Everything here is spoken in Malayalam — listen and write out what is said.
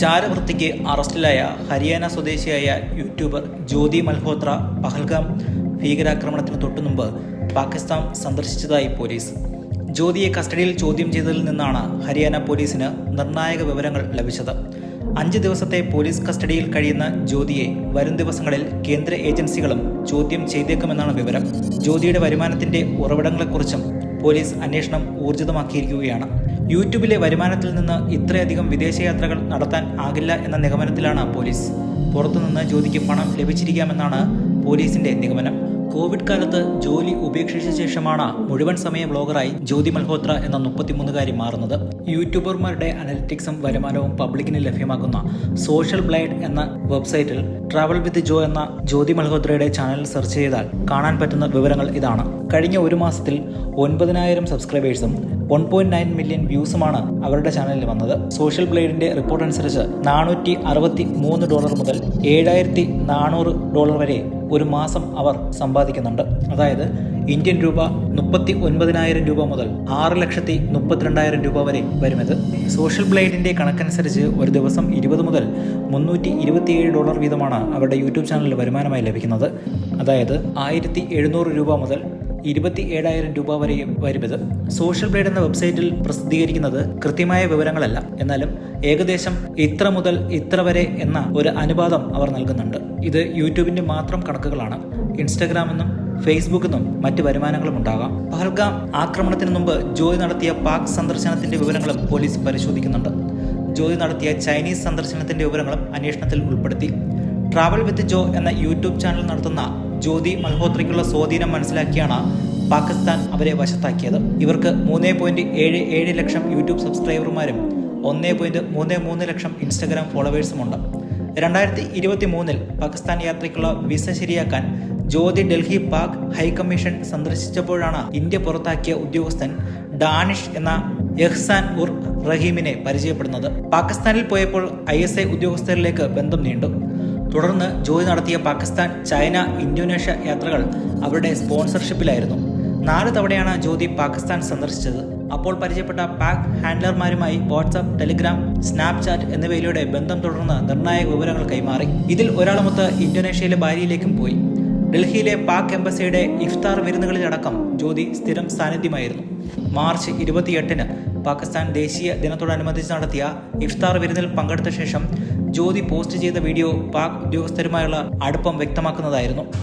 ചാരവൃത്തിക്ക് അറസ്റ്റിലായ ഹരിയാന സ്വദേശിയായ യൂട്യൂബർ ജ്യോതി മൽഹോത്ര പഹൽഗാം ഭീകരാക്രമണത്തിന് തൊട്ടുമുമ്പ് പാകിസ്ഥാൻ സന്ദർശിച്ചതായി പോലീസ്. ജ്യോതിയെ കസ്റ്റഡിയിൽ ചോദ്യം ചെയ്തതിൽ നിന്നാണ് ഹരിയാന പോലീസിന് നിർണായക വിവരങ്ങൾ ലഭിച്ചത്. അഞ്ച് ദിവസത്തെ പോലീസ് കസ്റ്റഡിയിൽ കഴിയുന്ന ജ്യോതിയെ വരും ദിവസങ്ങളിൽ കേന്ദ്ര ഏജൻസികളും ചോദ്യം ചെയ്തേക്കുമെന്നാണ് വിവരം. ജ്യോതിയുടെ വരുമാനത്തിന്റെ ഉറവിടങ്ങളെക്കുറിച്ചും പോലീസ് അന്വേഷണം ഊർജിതമാക്കിയിരിക്കുകയാണ്. യൂട്യൂബിലെ വരുമാനത്തിൽ നിന്ന് ഇത്രയധികം വിദേശയാത്രകൾ നടത്താൻ ആകില്ല എന്ന നിഗമനത്തിലാണ് പോലീസ്. പുറത്തുനിന്ന് ജ്യോതിക്ക് പണം ലഭിച്ചിരിക്കാമെന്നാണ് പോലീസിന്റെ നിഗമനം. കോവിഡ് കാലത്ത് ജോലി ഉപേക്ഷിച്ച ശേഷമാണ് മുഴുവൻ സമയ ബ്ലോഗറായി ജ്യോതി മൽഹോത്ര എന്ന മുപ്പത്തിമൂന്നുകാരി മാറുന്നത്. യൂട്യൂബർമാരുടെ അനലിറ്റിക്സും വരുമാനവും പബ്ലിക്കിന് ലഭ്യമാക്കുന്ന സോഷ്യൽ ബ്ലൈഡ് എന്ന വെബ്സൈറ്റിൽ ട്രാവൽ വിത്ത് ജോ എന്ന ജ്യോതി മൽഹോത്രയുടെ ചാനൽ സെർച്ച് ചെയ്താൽ കാണാൻ പറ്റുന്ന വിവരങ്ങൾ ഇതാണ്. കഴിഞ്ഞ ഒരു മാസത്തിൽ ഒൻപതിനായിരം സബ്സ്ക്രൈബേഴ്സും വൺ പോയിന്റ് നയൻ മില്യൺ വ്യൂസുമാണ് അവരുടെ ചാനലിൽ വന്നത്. സോഷ്യൽ ബ്ലേഡിന്റെ റിപ്പോർട്ട് അനുസരിച്ച് നാനൂറ്റി അറുപത്തി മൂന്ന് ഡോളർ മുതൽ ഏഴായിരത്തി നാനൂറ് ഡോളർ വരെ ഒരു മാസം അവർ സമ്പാദിക്കുന്നുണ്ട്. അതായത് ഇന്ത്യൻ രൂപ മുപ്പത്തി ഒൻപതിനായിരം രൂപ മുതൽ ആറ് ലക്ഷത്തി മുപ്പത്തിരണ്ടായിരം രൂപ വരെ വരുമത് സോഷ്യൽ ബ്ലേഡിന്റെ കണക്കനുസരിച്ച് ഒരു ദിവസം ഇരുപത് മുതൽ മുന്നൂറ്റി ഇരുപത്തിയേഴ് ഡോളർ വീതമാണ് അവരുടെ യൂട്യൂബ് ചാനലിൽ വരുമാനമായി ലഭിക്കുന്നത്. അതായത് ആയിരത്തി രൂപ മുതൽ ഇരുപത്തി ഏഴായിരം രൂപ വരെയും വരുമത് സോഷ്യൽ ബ്ലേഡ് എന്ന വെബ്സൈറ്റിൽ പ്രസിദ്ധീകരിക്കുന്നത് കൃത്യമായ വിവരങ്ങളല്ല. എന്നാലും ഏകദേശം ഇത്ര മുതൽ ഇത്ര വരെ എന്ന ഒരു അനുപാതം അവർ നൽകുന്നുണ്ട്. ഇത് യൂട്യൂബിന്റെ മാത്രം കണക്കുകളാണ്. ഇൻസ്റ്റഗ്രാമെന്നും ഫേസ്ബുക്കെന്നും മറ്റ് വരുമാനങ്ങളും ഉണ്ടാകാം. പഹൽഗാം ആക്രമണത്തിന് മുമ്പ് ജോലി നടത്തിയ പാക് സന്ദർശനത്തിന്റെ വിവരങ്ങളും പോലീസ് പരിശോധിക്കുന്നുണ്ട്. ജോലി നടത്തിയ ചൈനീസ് സന്ദർശനത്തിന്റെ വിവരങ്ങളും അന്വേഷണത്തിൽ ഉൾപ്പെടുത്തി. ട്രാവൽ വിത്ത് ജോ എന്ന യൂട്യൂബ് ചാനൽ നടത്തുന്ന ജ്യോതി മൽഹോത്രയ്ക്കുള്ള സ്വാധീനം മനസ്സിലാക്കിയാണ് പാകിസ്ഥാൻ അവരെ വശത്താക്കിയത്. ഇവർക്ക് മൂന്ന് പോയിന്റ് ഏഴ് ഏഴ് ലക്ഷം യൂട്യൂബ് സബ്സ്ക്രൈബർമാരും ഒന്ന് പോയിന്റ് മൂന്ന് മൂന്ന് ലക്ഷം ഇൻസ്റ്റഗ്രാം ഫോളോവേഴ്സുമുണ്ട് രണ്ടായിരത്തി ഇരുപത്തി മൂന്നിൽ പാകിസ്ഥാൻ യാത്രയ്ക്കുള്ള വിസ ശരിയാക്കാൻ ജ്യോതി ഡൽഹി പാക് ഹൈക്കമ്മീഷൻ സന്ദർശിച്ചപ്പോഴാണ് ഇന്ത്യ പുറത്താക്കിയ ഉദ്യോഗസ്ഥൻ ഡാനിഷ് എന്ന എഹ്സാൻ ഉർ റഹീമിനെ പരിചയപ്പെടുന്നത്. പാകിസ്ഥാനിൽ പോയപ്പോൾ ഐ ഉദ്യോഗസ്ഥരിലേക്ക് ബന്ധം നീണ്ടു. തുടർന്ന് ജോലി നടത്തിയ പാകിസ്ഥാൻ ചൈന ഇന്തോനേഷ്യ യാത്രകൾ അവരുടെ സ്പോൺസർഷിപ്പിലായിരുന്നു. നാല് തവണയാണ് ജ്യോതി പാകിസ്ഥാൻ സന്ദർശിച്ചത്. അപ്പോൾ പരിചയപ്പെട്ട പാക് ഹാൻഡ്ലർമാരുമായി വാട്സാപ്പ് ടെലിഗ്രാം സ്നാപ്ചാറ്റ് എന്നിവയിലൂടെ ബന്ധം തുടർന്ന് നിർണായക വിവരങ്ങൾ കൈമാറി. ഇതിൽ ഒരാളുമൊത്ത് ഇന്തോനേഷ്യയിലെ ഭാര്യയിലേക്കും പോയി. ഡൽഹിയിലെ പാക് എംബസിയുടെ ഇഫ്താർ വിരുന്നുകളിലടക്കം ജ്യോതി സ്ഥിരം സാന്നിധ്യമായിരുന്നു. മാർച്ച് ഇരുപത്തിയെട്ടിന് പാകിസ്ഥാൻ ദേശീയ ദിനത്തോടനുബന്ധിച്ച് നടത്തിയ ഇഫ്താർ വിരുന്നിൽ പങ്കെടുത്ത ശേഷം ജ്യോതി പോസ്റ്റ് ചെയ്ത വീഡിയോ പാക് ഉദ്യോഗസ്ഥരുമായുള്ള അടുപ്പം വ്യക്തമാക്കുന്നതായിരുന്നു.